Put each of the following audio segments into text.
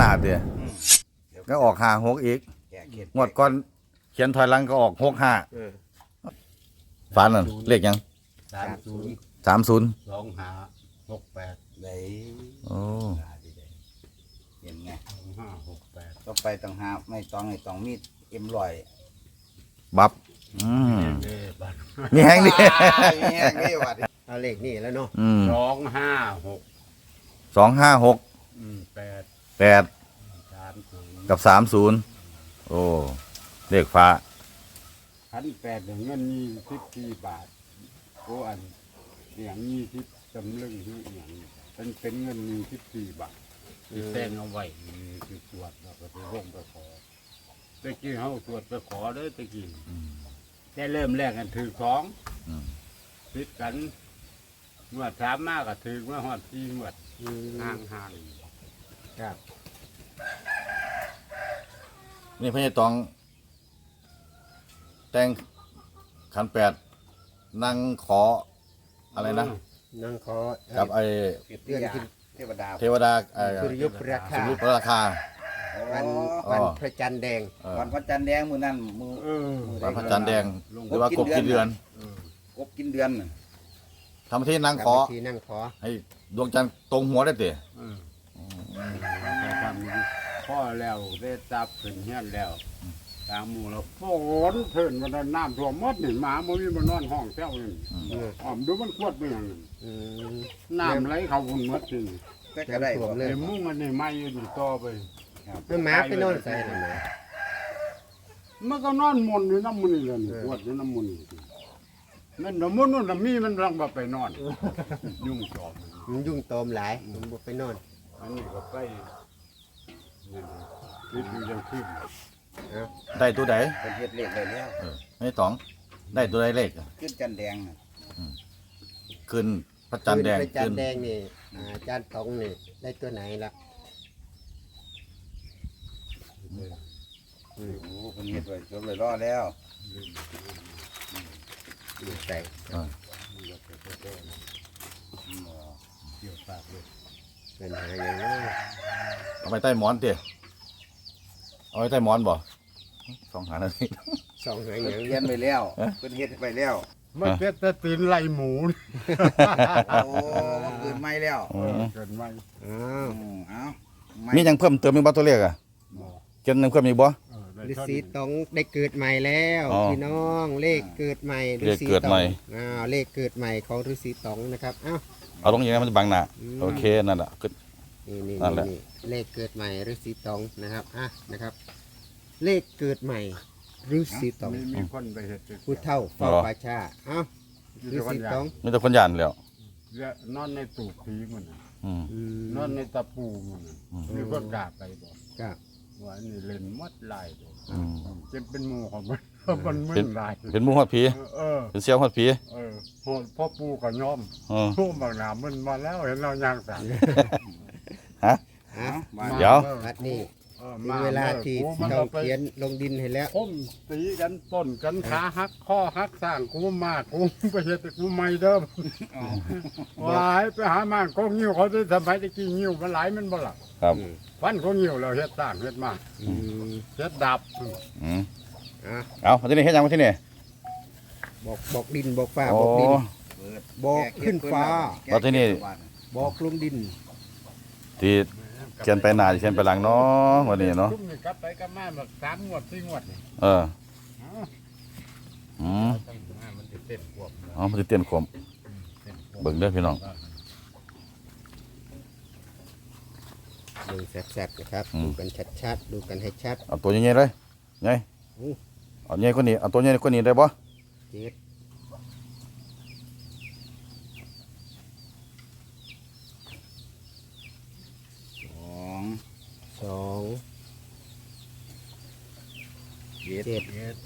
หน้าเดียก็ออกห้าหกอีกแก่เข็ดงวดก่อนเขียนถอยหลังก็ออกหกห้าเออฝันนั่นเลขหยังสามศูนย์สามศูนย์สองห้าหกแปดไหนโอ้เห็นไงสองห้าหกแปดต้องไปต้องหาไม่ต้องไม่ต้องมีดเอ็มลอยบับอืมเด้บัตรมีแห้งดิมีแห้งนี่วัดเอาเลขนี่แล้วเนาะอืมสองห้าหกสองห้าหกอืมแปด แปดสามศูนย์กับสามศูนย์โอ้เลขฟ้าพันแปดเงินยี่สิบสี่บาทโอ้อันอย่างยี่สิบจำลึงที่อย่างเป็นเป็นเงินยี่สิบสี่บาทที่แซงเอาไว้นี่คือตรวจแล้วก็ไปร่งไปขอตะกี้เขาตรวจไปขอเด้อตะกี้แต่เริ่มแรกกันถือของอืมติดกันเมื่อสามมากก็ถือเมื่อหอดที่เมื่ออืมห่างห่าง ครับนี่พญาตอง แต่งขันแปดนั่งขออะไรนะนั่งขอกับไอ้เตือนขึ้นเทวดาเทวดาไอ้สุริยุปราสคามุทรราคาวันอ๋อวันพระจันทร์แดงเออวันพระจันทร์แดงมือนั่นมือเออวันพระจันทร์แดงหรือว่ากบกินเดือนเออกบกินเดือนน่ะทำที่นั่งขอทำพิธีนั่งขอให้ดวงจันทร์ตรงหัวได้เตะเออ ไปทำนี่พ่อแล้วได้จับขึ้นเฮียนแล้วตามหมู่แล้วฝนเถินมันได้น้ำท่วมหมดนี่หมามันมีมันนอนห้องแซวนี่เอออ้อมดูมันขวดไปอย่างนั้นอืมน้ำไหลเข้าหุ่นหมดนี่ก็จะได้น้ำท่วมบ่เลยไอ้มุ้งอันนี้ไม่อยู่นี่ต่อไปแล้วหมาไปนอนใส่หรือไงมันก็นอนมนต์อยู่น้ำมันนี่แหละนี่เออขวดอยู่น้ำมันนี่มันน้ำมันนู่นน้ำมีมันรังบ่ไปนอน ยุ่งจอบมันมันยุ่งโตมหลายมันบ่ไปนอน อันนี้ก็ไปนี่คิดอยู่ยังขึ้นเอาได้ตัวใดเป็นเฮ็ดเลขได้แล้วเออพญาตอง ได้ตัวใดเลขอะขึ้นจันทร์แดงน่ะขึ้นพระจันทร์แดงพระจันขึ้ทนร์แดงนี่อ่าอาจารย์ตองนี่ได้ตัวไหนล่ะโอ้โหคนเฮ็ดไว้จบเลยรอแล้วอยู่ใส่เกี่ยวปากเลย เป็นหาอย่างนี้เอาไปใต้หมอนเตะเอาไปใต้หมอนบ่สองหานาทีสองหาอเพิ่นย่างเขียนไว้แล้วเพิ่นเฮ็ดไว้แล้วมันเป็นแต่ตีนไหลหมูนี่โอ้มันเกินไม่แล้วอืมเกินไหมอ้าวอืมเอ้ามีหยังเพิ่มเติมอีกบ่ตัวเลขอะบ่เกินยังเพิ่มอีกบ่เออได้ฤาเท่าษีนี้ตองได้เกิดใหม่แล้วอ๋อพี่น้องเลขเกิดใหม่เลขเกิดใหม่ฤาษีตองอ้าวเลขเกิดใหม่ของฤาษีตองนะครับอ้าว เอาตรงนี้นะมันจะบังหน้าอืม โอเคนั่นแหละก็ นี่นี่นั่นแหละ นี่เลขเกิดใหม่ฤาษีตองนะครับอะนะครับ เลขเกิดใหม่ฤาษีตองมีมีคนไปเห็ดผู้เท่าเฝ้าป่าชาเอ้าฤาษีตองมีแต่คนย่านแล้วและนอนในตูบผีมันน่ะอืม อืมนอนในตะปูมันน่ะอืม มีคนกล้าไปบอกครับว่าอันนี่เล่นหมัดลายเลยอืม จะเป็นหมูของมัน มันมึเป็นนลายเป็นหมู่ฮอดผี เออ เป็นเสียวฮอดผีเออพอพ่อปูกับย่อมเออ ทุ่มบางหนามันมาแล้วเห็นเราย่างสั่นฮะอะมาเดี๋ยว บัดนี้ออถึงมาเวลาที่กูมันต้องเอาไปเขียนลงดินให้แล้วพ่มตีกันต้นกันขาหักข้อหักสร้างกูมากกูไปเห็ดแต่กูไม่เดิมวายไปหามาก็งิ้วเขาจะทำไมตะกี้งิ้วมันหลายมันบ่หลักครับ ฟันก็งิ้วแล้วเฮ็ดสร้างเฮ็ดมาอืมเฮ็ดดับ อืม อะเอามาที่นี่เฮ็ดหยังมาที่นี่บอกบอกดินบอกฟ้าโอ้ บอกดิน เปิดบอกขึ้นฟ้าแก้ว่าที่นี่เขียวับอกลงดินที่เขียนไปหน้าเขียนไปหลังเนาะวันนี้เนาะซุ่มนี่กลับไปกลับมาแบบสามงวดสี่งวดนี่เออเอ้าอืมตั้งมามันจะเต้นพวกอ๋อมันสิเต้นขมเต้นพวกเบิ่งเด้อพี่น้อง ดูแซ่บๆนะครับดูกันชัดๆ ดูกันให้ชัดเอาตัวใหญ่ๆเลยใหญ่อู้ เอาใหญ่กว่านี้เอาตัวใหญ่กว่านี้ได้บ่เจ็ดสองสองเจ็ดเจ็ดเฮ็ด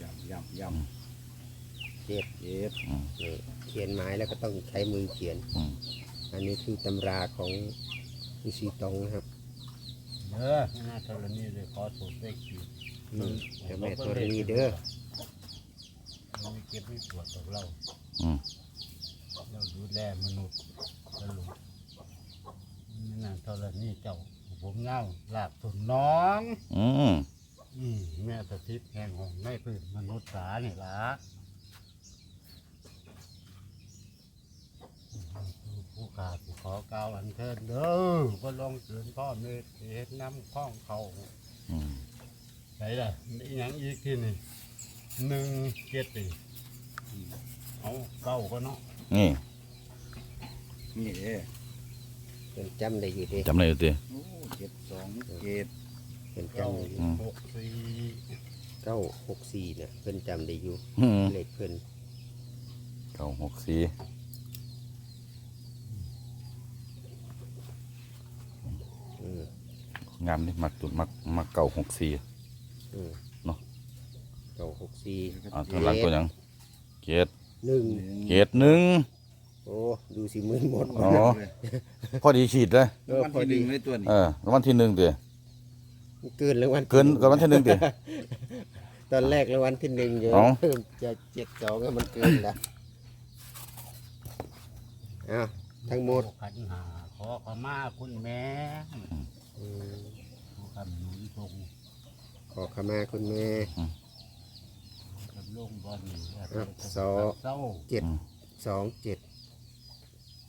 ย่ำย่ำย่เจ็ดำเจ็ดนี่เขียนไม้แล้วก็ต้องใช้มือเขียน อืมอันนี้คือตำราของฤาษีตองนะครับ เด้อหน้าธรณีเลยขอสูตรเลขสี่อืมเจ้าแม่ธรณีเด้อเราไม่เก็บไม่ตรวจของเรา อืมเราดูแลมนุษย์ตลอดในธรณีเจ้า ผมเงาหลากตุนน้อง อืมอืมแม่สถิตแห่งของในพื้นมนุษย์สานี่ล่ะ ผู้ขาผู้ขอกล่าวอันเชิญเด้อก็ลงเสือนพ่อเมตเฮ็ดน้ำข้องเขาอืมไหนล่ะมีหยังอีกที่นี่หนึ่งเจ็ดปีเอาเก้าก็เนาะนี่นี่เด้เป็นจำได้อยู่ดิจำได้อยู่ติโอ้เจ็ดสองเจ็ดเป็นเก้าจำได้อยู่อืมหกสี่เก้าหกสี่เนี่ยเพิ่นจำได้อยู่อืมเลขเพิ่นเก้าหกสี่ อืม งามนี่มักตุนมักมักเก้าหกสี่อืมเนาะเก้าหกสี่อ่าทางหลังตัวหยังเกตหนึ่งเกตหนึ่งโอ้ดูสิมืนหมดอ๋อพอดีขีดเลยเออวันพอที่หดีนึ่งเลยตัวนี้เออรางวัลที่หนึ่งเดี๋ยเกินรางวัลเกินกับวันที่หนึ่งเดี๋ยตอนแรกรางวัลที่หนึ่งเยอะเอ้าเพิ่มจะเจ็ดสองก็มันเกินละอ้าวทั้งหมดขันหาขอขมาคุณแม่ อืมขอคำหนุนทรงขอขมาคุณแม่ กับลงบอลนี่ครับสอ เศร้าเจ็ดสองเจ็ด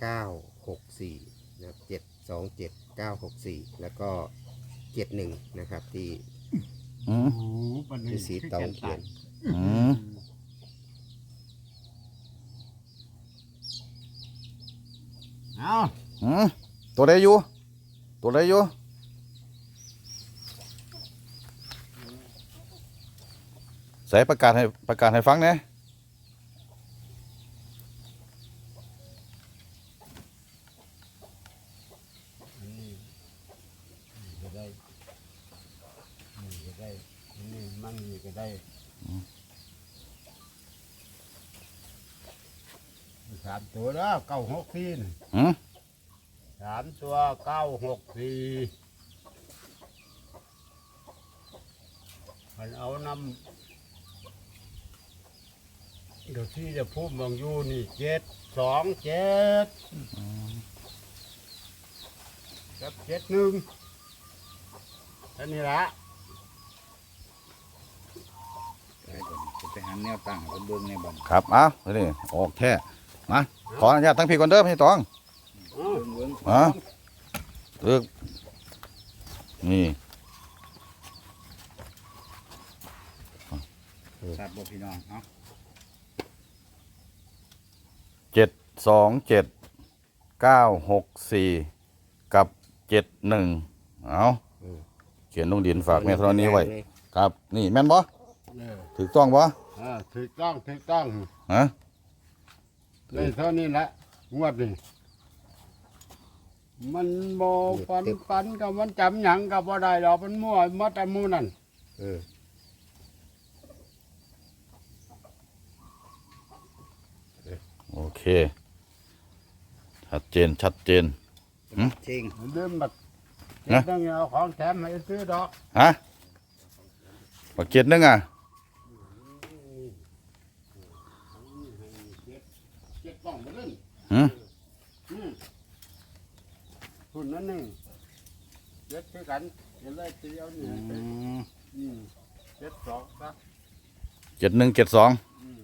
เก้าหกสี่นะครับเจ็ดสองเจ็ดเก้าหกสี่แล้วก็เจ็ดหนึ่งนะครับ ที่อืมหูบันที่สีตองเขียนอืมเอาอืมตัวใดอยู่ ตัวใดอยู่ ใส่ประกาศให้ประกาศให้ฟังเนี่ยอันนี้นี่ก็ได้นี่ก็ได้อันนี่มันนี่ก็ได้สามตัวแล้วเก้าหกสี่นี่อืมสามตัวเก้าหกสี่มันเอานำ เดี๋ยวที่จะพูดมองอยู่นี่เจ็ดสองเจ็ดกับเจ็ดหนึ่งอันนี้ละไปก่อนจะไปหาแนวตั้งให้คนเบิ่งในบ่อนครับเอ้านี่ออกแท้มาขออนุญาตทั้งพี่ก่อนเด้อพี่ตองอ้าวเบิ่งฮะเลือกนี่เบิ่งทราบบ่พี่น้องเนาะ เจ็ดสองเจ็ดเก้าหกสี่กับเจ็ดหนึ่งเอาเขียนลงดินฝากแม่ธรณีไว้ครับ นี่แม่นบ่เออถูกต้องบ่อ่าถูกต้องถูกต้องฮะได้เท่านี้แหละงวดนี่มันบอปันปันกับมันจำหยังกับบ่ได้ดอกมันมั่วมัดแต่มูนั่น เออ โอเค ชัดเจนชัดเจนหืมเชิงมันเดิมบักนะต้องเอาของแถมให้ซื้อดอกฮะบักเจ็ดหนึงอะเจ็ดกล่องมาเล่นหืมอืมหุ่นนั่นหนึ่งเจ็ดคือกันเจ็ดเลยตีเอาเนี่ยอืมอืมเจ็ดสองซะเจ็ดหนึ่งเจ็ดสองอืม